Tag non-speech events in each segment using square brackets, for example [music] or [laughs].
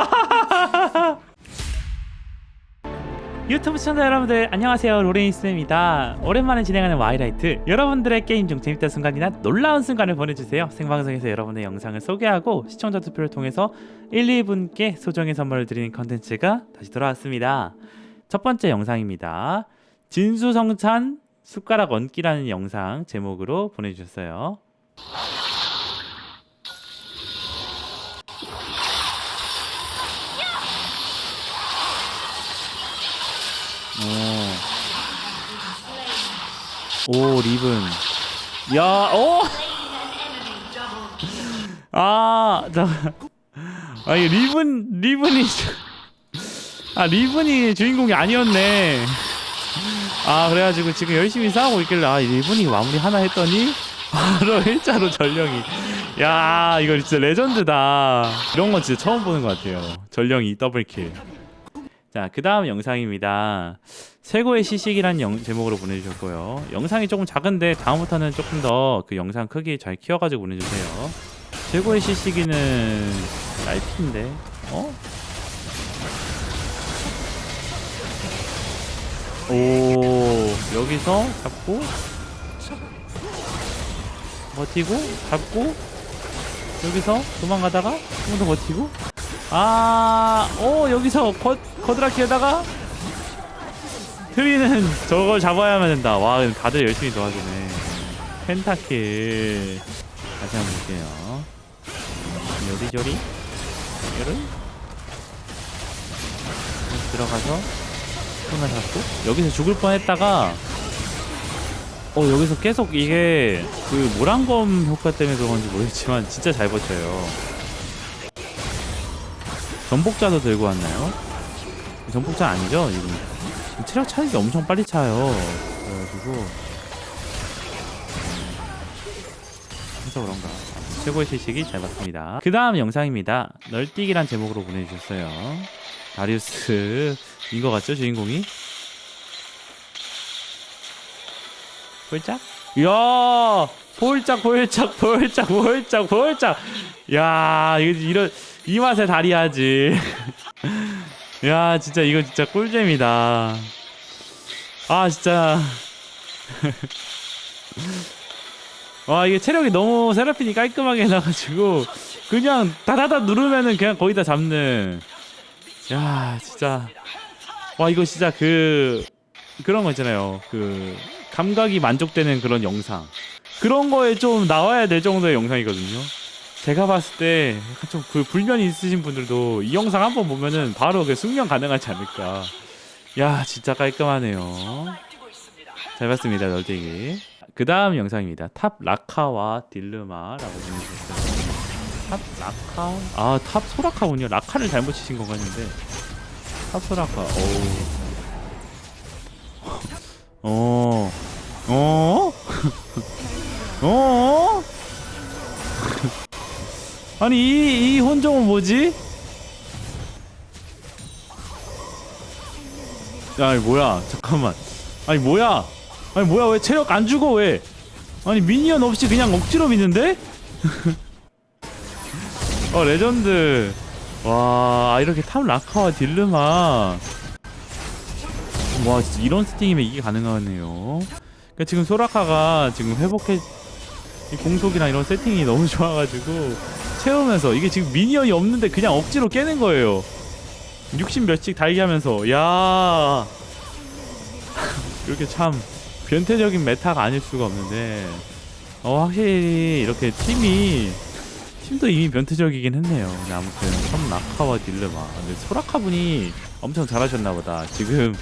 [laughs] 유튜브 시청자 여러분들 안녕하세요. 로레이스입니다. 오랜만에 진행하는 와이라이트. 여러분들의 게임 중 재밌던 순간이나 놀라운 순간을 보내주세요. 생방송에서 여러분의 영상을 소개하고 시청자 투표를 통해서 1, 2분께 소정의 선물을 드리는 컨텐츠가 다시 돌아왔습니다. 첫 번째 영상입니다. 진수성찬 숟가락 얹기라는 영상 제목으로 보내주셨어요 오, 오 리븐. 야, 오. 아, 저, 아니 리븐 리븐이 아 리븐이 주인공이 아니었네. 아 그래가지고 지금 열심히 싸우고 있길래 아 리븐이 마무리 하나 했더니 바로 [laughs] 일자로 전령이. 야 이거 진짜 레전드다. 이런 건 진짜 처음 보는 것 같아요. 전령이 더블킬. 자, 그 다음 영상입니다. 최고의 시식이란 영- 제목으로 보내주셨고요. 영상이 조금 작은데 다음부터는 조금 더 그 영상 크기 잘 키워가지고 보내주세요. 최고의 시식이는 날피인데, 어? 오, 여기서 잡고, 버티고, 잡고, 여기서 도망가다가, 한 번 더 버티고, 아, 오, 여기서 거, 거드라키에다가 트리는 [laughs] 저걸 잡아야만 된다. 와, 다들 열심히 도와주네. 펜타킬. 다시 한번 볼게요. 요리조리. 요리. 들어가서 손을 잡고 여기서 죽을 뻔 했다가 어 여기서 계속 이게 그 모란검 효과 때문에 그런지 모르겠지만 진짜 잘 버텨요. 전복자도 들고 왔나요? 전복자 아니죠? 지금 체력 차이가 엄청 빨리 차요. 그래가지고 음, 그래서 그런가 최고의 실식이 잘 봤습니다. 그 다음 영상입니다. 널뛰기란 제목으로 보내주셨어요. 다리우스 인것 같죠 주인공이? 폴짝? 이야 폴짝 폴짝 폴짝 폴짝 폴짝 야 이런 이 맛에 다리하지. [laughs] 야, 진짜 이거 진짜 꿀잼이다. 아, 진짜. [laughs] 와, 이게 체력이 너무 세라핀이 깔끔하게 해놔가지고 그냥 다다다 누르면은 그냥 거의 다 잡는. 야, 진짜. 와, 이거 진짜 그 그런 거 있잖아요. 그 감각이 만족되는 그런 영상. 그런 거에 좀 나와야 될 정도의 영상이거든요. 제가 봤을 때 약간 좀그 불면이 있으신 분들도 이 영상 한번 보면은 바로 그 숙면 가능하지 않을까. 야 진짜 깔끔하네요. 잘 봤습니다 널뛰기. 그 다음 영상입니다. 탑 라카와 딜르마라고 보내주셨어요. 탑 라카 아탑 소라카군요. 라카를 잘못 치신 건가 했는데 탑 소라카. 오. 어. 어? [laughs] 어? [laughs] 아니 이, 이 혼종은 뭐지? 야 뭐야 잠깐만 아니 뭐야 아니 뭐야 왜 체력 안 주고 왜 아니 미니언 없이 그냥 억지로 미는데? [laughs] 어 레전드 와 아, 이렇게 탑 라카와 딜르마 와 진짜 이런 스팅이면 이게 가능하네요 그러니까 지금 소라카가 지금 회복해 이 공속이나 이런 세팅이 너무 [laughs] 좋아가지고 채우면서 이게 지금 미니언이 없는데 그냥 억지로 깨는 거예요. 60 몇씩 달기 하면서 야 [laughs] 이렇게 참 변태적인 메타가 아닐 수가 없는데 어 확실히 이렇게 팀이 팀도 이미 변태적이긴 했네요. 근데 아무튼 참 나카와 딜르마 근데 소라카 분이 엄청 잘하셨나 보다. 지금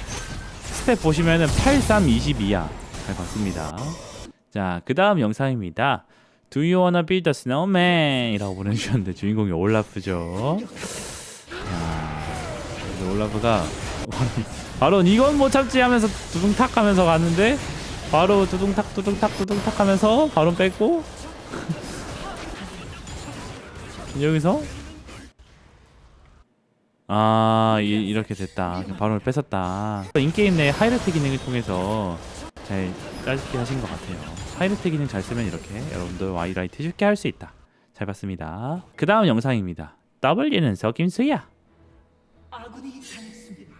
스텝 보시면은 8322야. 잘 봤습니다. 자, 그 다음 영상입니다. Do you wanna build a snowman? 이라고 보내주셨는데 주인공이 올라프죠. 야, 올라프가 [laughs] 바로 이건 못 참지 하면서 두둥탁 하면서 갔는데 바로 두둥탁 두둥탁 두둥탁 하면서 바로 뺐고 [laughs] 여기서 아 이, 이렇게 됐다. 바로 뺏었다. 인게임 내 하이라이트 기능을 통해서 잘 짜집기 하신 것 같아요. 하이라이트 기능 잘 쓰면 이렇게 여러분도 와이라이트 쉽게 할 수 있다. 잘 봤습니다. 그 다음 영상입니다. W는 당했습니다.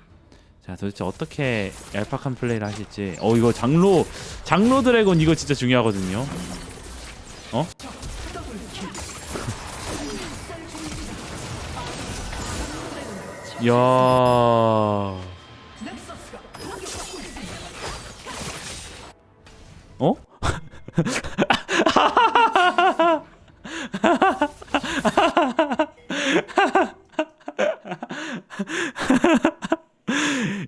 자 도대체 어떻게 얄팍한 플레이를 하실지. 어 이거 장로 장로 드래곤 이거 진짜 중요하거든요. 어? 야. 어? [laughs]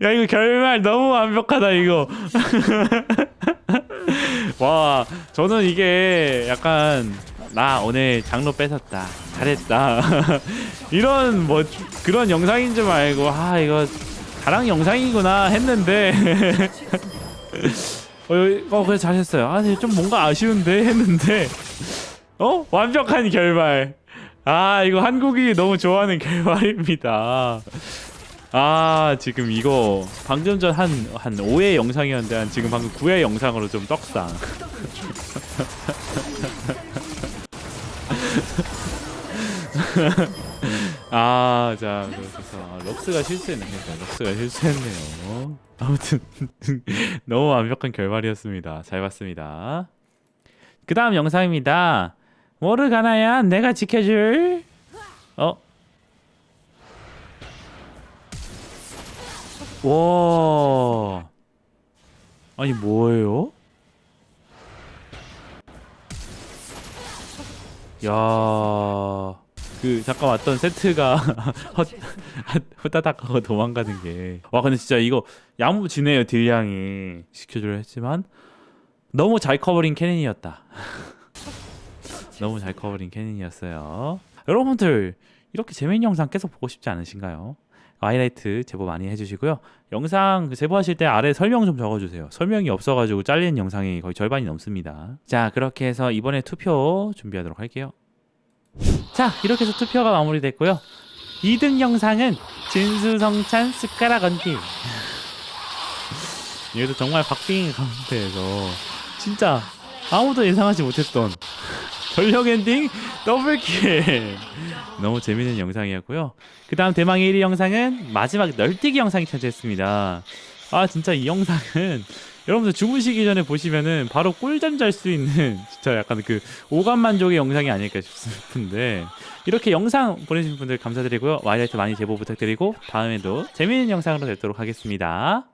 야 이거 결말 너무 완벽하다 이거 [laughs] 와 저는 이게 약간 나 오늘 장로 뺏었다. 잘했다. [laughs] 이런 뭐 그런 영상인 줄 알고 아 이거 자랑 영상이구나 했는데. [laughs] 어, 어 그래 잘했어요. 아좀 뭔가 아쉬운데 했는데. [laughs] 어? 완벽한 결말. 아 이거 한국이 너무 좋아하는 결말입니다. 아 지금 이거 방금 전 한 한 5회 영상이었는데 한 지금 방금 9회 영상으로 좀 떡상 [laughs] 아 자 그래서 아, 럭스가 실수했네. 그러니까 럭스가 실수했네요. 아무튼 [laughs] 너무 완벽한 결말이었습니다. 잘 봤습니다. 그 다음 영상입니다. 뭐를 가나야? 내가 지켜줄? 어? 와. 아니 뭐예요? 야. 그 잠깐 왔던 세트가 [laughs] 헛 후다닥 하고 도망가는 게. 와 근데 진짜 이거 야무지네요 딜량이 시켜주려 했지만 너무 잘 커버린 캐넨이었다. [laughs] 너무 잘 커버린 캐넨이었어요. 여러분들 이렇게 재밌는 영상 계속 보고 싶지 않으신가요? 하이라이트 제보 많이 해주시고요. 영상 그 제보하실 때 아래 설명 좀 적어주세요. 설명이 없어가지고 잘리는 영상이 거의 절반이 넘습니다. 자 그렇게 해서 이번에 투표 준비하도록 할게요. 자 이렇게 해서 투표가 마무리됐고요. 2등 영상은 진수성찬 숟가락 얹기. [laughs] 이것도 정말 박빙의 가운데에서 진짜 아무도 예상하지 못했던 전력 엔딩 더블킬. 너무 재밌는 영상이었고요. 그 다음 대망 1위 영상은 마지막 널뛰기 영상이 차지했습니다. 아 진짜 이 영상은 여러분들 주무시기 전에 보시면은 바로 꿀잠 잘 수 있는 [laughs] 진짜 약간 그 오감 만족의 영상이 아닐까 싶은데 이렇게 영상 보내주신 분들 감사드리고요. 와이라이트 많이 제보 부탁드리고 다음에도 재밌는 영상으로 뵙도록 하겠습니다